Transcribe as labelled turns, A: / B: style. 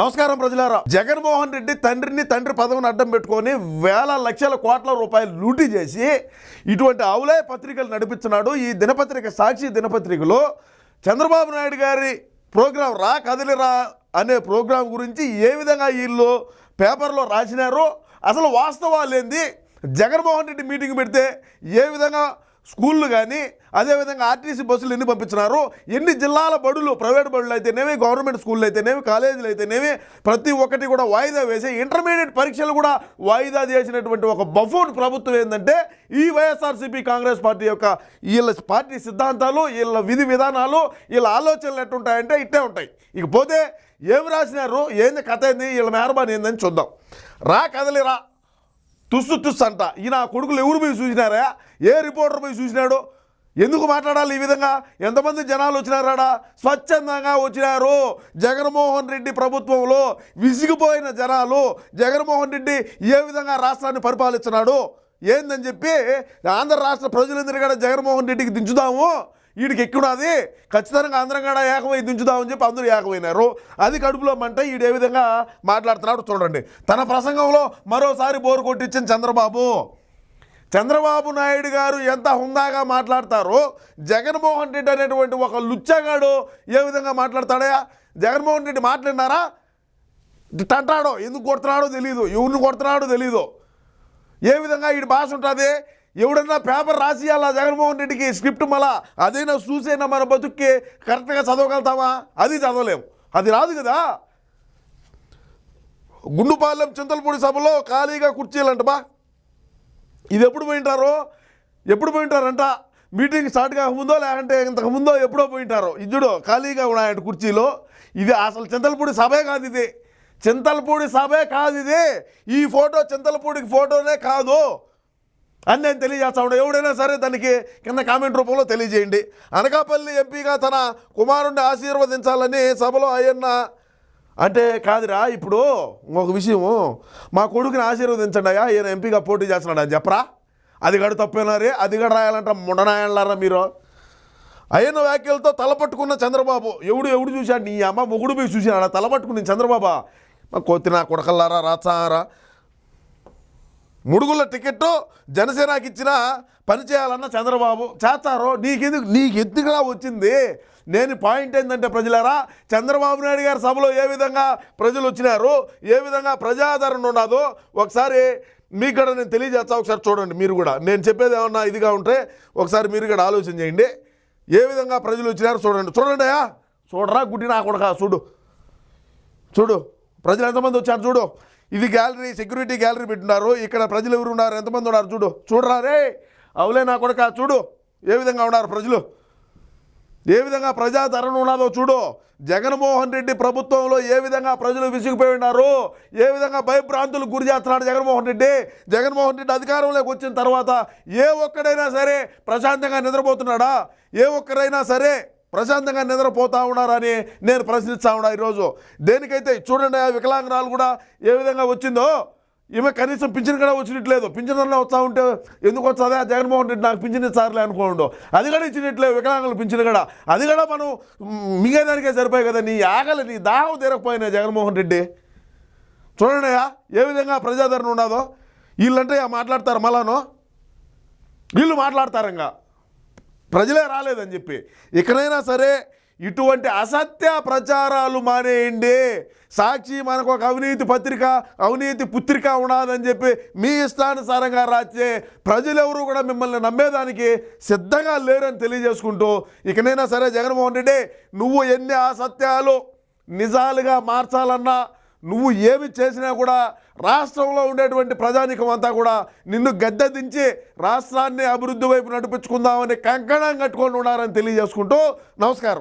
A: నమస్కారం ప్రజలారా. జగన్మోహన్ రెడ్డి తండ్రిని తండ్రి పదవిని అడ్డం పెట్టుకొని వేల లక్షల కోట్ల రూపాయలు లూటీ చేసి ఇటువంటి ఆవులే పత్రికలు నడిపిస్తున్నాడు. ఈ దినపత్రిక సాక్షి దినపత్రికలో చంద్రబాబు నాయుడు గారి ప్రోగ్రాం రా కదిలిరా అనే ప్రోగ్రాం గురించి ఏ విధంగా వీళ్ళు పేపర్లో రాసినారో అసలు వాస్తవాలు ఏంది జగన్మోహన్ రెడ్డి మీటింగ్ పెడితే ఏ విధంగా స్కూళ్ళు కానీ అదేవిధంగా ఆర్టీసీ బస్సులు ఎన్ని పంపించినారు ఎన్ని జిల్లాల బడులు ప్రైవేట్ బడులు అయితేనేమి గవర్నమెంట్ స్కూళ్ళు అయితేనేమి కాలేజీలు అయితేనేమి ప్రతి ఒక్కటి కూడా వాయిదా వేసి ఇంటర్మీడియట్ పరీక్షలు కూడా వాయిదా చేసినటువంటి ఒక బఫోన్ ప్రభుత్వం ఏంటంటే ఈ వైఎస్ఆర్సీపీ కాంగ్రెస్ పార్టీ యొక్క వీళ్ళ పార్టీ సిద్ధాంతాలు వీళ్ళ విధి విధానాలు వీళ్ళ ఆలోచనలు ఎట్టుంటాయంటే ఇట్టే ఉంటాయి. ఇకపోతే ఏమి రాసినారు? ఏంది కథ ఏంది? వీళ్ళ మేరబాని ఏందని చూద్దాం. రా కదలి రా తుస్సు తుస్సు అంట. ఈయన నా కొడుకులు ఎవరు పోయి చూసినారా? ఏ రిపోర్టర్ పోయి చూసినాడు? ఎందుకు మాట్లాడాలి ఈ విధంగా? ఎంతమంది జనాలు వచ్చినారాడా స్వచ్ఛందంగా వచ్చినారు. జగన్మోహన్ రెడ్డి ప్రభుత్వంలో విసిగిపోయిన జనాలు జగన్మోహన్ రెడ్డి ఏ విధంగా రాష్ట్రాన్ని పరిపాలిస్తున్నాడు? ఏందని చెప్పి ఆంధ్ర రాష్ట్ర ప్రజలందరూ కూడా జగన్మోహన్ రెడ్డికి దించుదాము. వీడికి ఎక్కున్నది ఖచ్చితంగా అందరం కూడా ఏకమై దించుదామని చెప్పి అందరూ ఏకమైనారు. అది కడుపులో మంట వీడు ఏ విధంగా మాట్లాడుతున్నాడు చూడండి. తన ప్రసంగంలో మరోసారి బోరు కొట్టించిన చంద్రబాబు. చంద్రబాబు నాయుడు గారు ఎంత హుందాగా మాట్లాడతారో జగన్మోహన్ రెడ్డి అనేటువంటి ఒక లుచ్చగాడు ఏ విధంగా మాట్లాడతాడా? జగన్మోహన్ రెడ్డి మాట్లాడినారా? అంటాడో ఎందుకు కొడుతున్నాడో తెలియదు ఎవరిని కొడుతున్నాడో తెలియదు ఏ విధంగా వీడి భాష ఉంటుంది? ఎవడన్నా పేపర్ రాసియాలా జగన్మోహన్ రెడ్డికి స్క్రిప్ట్ మళ్ళా అదైనా చూసైనా మన బతుక్కి కరెక్ట్గా చదవగలుగుతామా అది చదవలేము అది రాదు కదా. గుండుపాలెం చింతలపూడి సభలో ఖాళీగా కుర్చీలంట బా. ఇది ఎప్పుడు పోయింటారో? ఎప్పుడు పోయింటారంట? మీటింగ్ స్టార్ట్ కాకముందో లేకంటే ఇంతకు ముందో ఎప్పుడో పోయింటారో? ఇద్దుడు ఖాళీగా ఉన్నాయంట కుర్చీలో. ఇది అసలు చింతలపూడి సభే కాదు ఇది. చింతలపూడి సభే కాదు ఇది. ఈ ఫోటో చింతలపూడికి ఫోటోనే కాదు. అని నేను తెలియజేస్తా ఉన్నాను ఎవడైనా సరే దానికి కింద కామెంట్ రూపంలో తెలియజేయండి. అనకాపల్లి ఎంపీగా తన కుమారుణ్ణి ఆశీర్వదించాలని సభలో అయ్యన్న అంటే కాదురా ఇప్పుడు ఒక విషయము మా కొడుకుని ఆశీర్వదించండి అయ్యా ఈయన ఎంపీగా పోటీ చేస్తున్నాడు అని చెప్పరా? అది గడు తప్పేనారే అది గడు రాయాలంట ముండనాయాలరా మీరు? అయిన వ్యాఖ్యలతో తలపట్టుకున్న చంద్రబాబు ఎవడు ఎవడు చూశాడు? నీ అమ్మ మొగుడు పోయి చూశాడు? తలపట్టుకుని చంద్రబాబు మా కొత్తి నా కొడకల్లారా రాచారా ముడుగుల టికెట్ జనసేనకి ఇచ్చిన పని చేయాలన్న చంద్రబాబు. చేస్తారు? నీకెందుకు? నీకు ఎందుకులా వచ్చింది? నేను పాయింట్ ఏంటంటే ప్రజలారా చంద్రబాబు నాయుడు గారి సభలో ఏ విధంగా ప్రజలు వచ్చినారు ఏ విధంగా ప్రజాదరణ ఉన్నదో ఒకసారి మీకు కూడా నేను తెలియజేస్తా ఒకసారి చూడండి మీరు కూడా. నేను చెప్పేది ఏమన్నా ఇదిగా ఉంటే ఒకసారి మీరు కూడా ఆలోచన చేయండి. ఏ విధంగా ప్రజలు వచ్చినారు చూడండి. చూడండి అయ్యా. చూడరా గుడ్డి నా కొడక చూడు. చూడు. ప్రజలు ఎంతమంది వచ్చారు చూడు. ఇది గ్యాలరీ సెక్యూరిటీ గ్యాలరీ పెట్టున్నారు ఇక్కడ ప్రజలు ఎవరు ఉన్నారు? ఎంతమంది ఉన్నారు? చూడు. చూడరా రే. అవులే నా కొడుక చూడు. ఏ విధంగా ఉన్నారు ప్రజలు? ఏ విధంగా ప్రజాదరణ ఉన్నదో చూడు. జగన్మోహన్ రెడ్డి ప్రభుత్వంలో ఏ విధంగా ప్రజలు విసిగిపోయి ఉన్నారు? ఏ విధంగా భయభ్రాంతులు గురి చేస్తున్నాడు జగన్మోహన్ రెడ్డి? జగన్మోహన్ రెడ్డి అధికారంలోకి వచ్చిన తర్వాత ఏ ఒక్కడైనా సరే ప్రశాంతంగా నిద్రపోతున్నాడా? ఏ ఒక్కరైనా సరే ప్రశాంతంగా నిద్రపోతా ఉన్నారని నేను ప్రశ్నిస్తా ఉన్నా ఈరోజు. దేనికైతే చూడండి ఆ వికలాంగరాలు కూడా ఏ విధంగా వచ్చిందో? ఈమె కనీసం పింఛన్ కూడా వచ్చినట్లేదు. పింఛన్లో వస్తూ ఉంటే ఎందుకు వస్తుందా? జగన్మోహన్ రెడ్డి నాకు పింఛన్ ఇస్తారులే అనుకోండు. అది కూడా ఇచ్చినట్లేదు వికలాంగులు పింఛన్ కూడా. అది కూడా మనం మిగేదానికే సరిపోయి కదా? నీ ఆగలి నీ దాహం తీరకపోయినా జగన్మోహన్ రెడ్డి. చూడండి ఏ విధంగా ప్రజాదరణ ఉండదో వీళ్ళంటే మాట్లాడతారు మళ్ళాను. వీళ్ళు మాట్లాడతారు ఇంకా. ప్రజలే రాలేదని చెప్పి ఇకనైనా సరే ఇటువంటి అసత్య ప్రచారాలు మానేయండి. సాక్షి మనకు ఒక అవినీతి పత్రిక అవినీతి పుత్రిక ఉన్నదని చెప్పి మీ ఇష్టానుసారంగా రాచే ప్రజలెవరూ కూడా మిమ్మల్ని నమ్మేదానికి సిద్ధంగా లేరని తెలియజేసుకుంటూ ఇకనైనా సరే జగన్మోహన్ రెడ్డి నువ్వు ఎన్ని అసత్యాలు నిజాలుగా మార్చాలన్నా నువ్వు ఏమి చేసినా కూడా రాష్ట్రంలో ఉండేటువంటి ప్రజానికం అంతా కూడా నిన్ను గద్దె దించి రాష్ట్రాన్ని అభివృద్ధి వైపు నడిపించుకుందామని కంకణం కట్టుకొని ఉన్నారని తెలియజేసుకుంటూ నమస్కారం.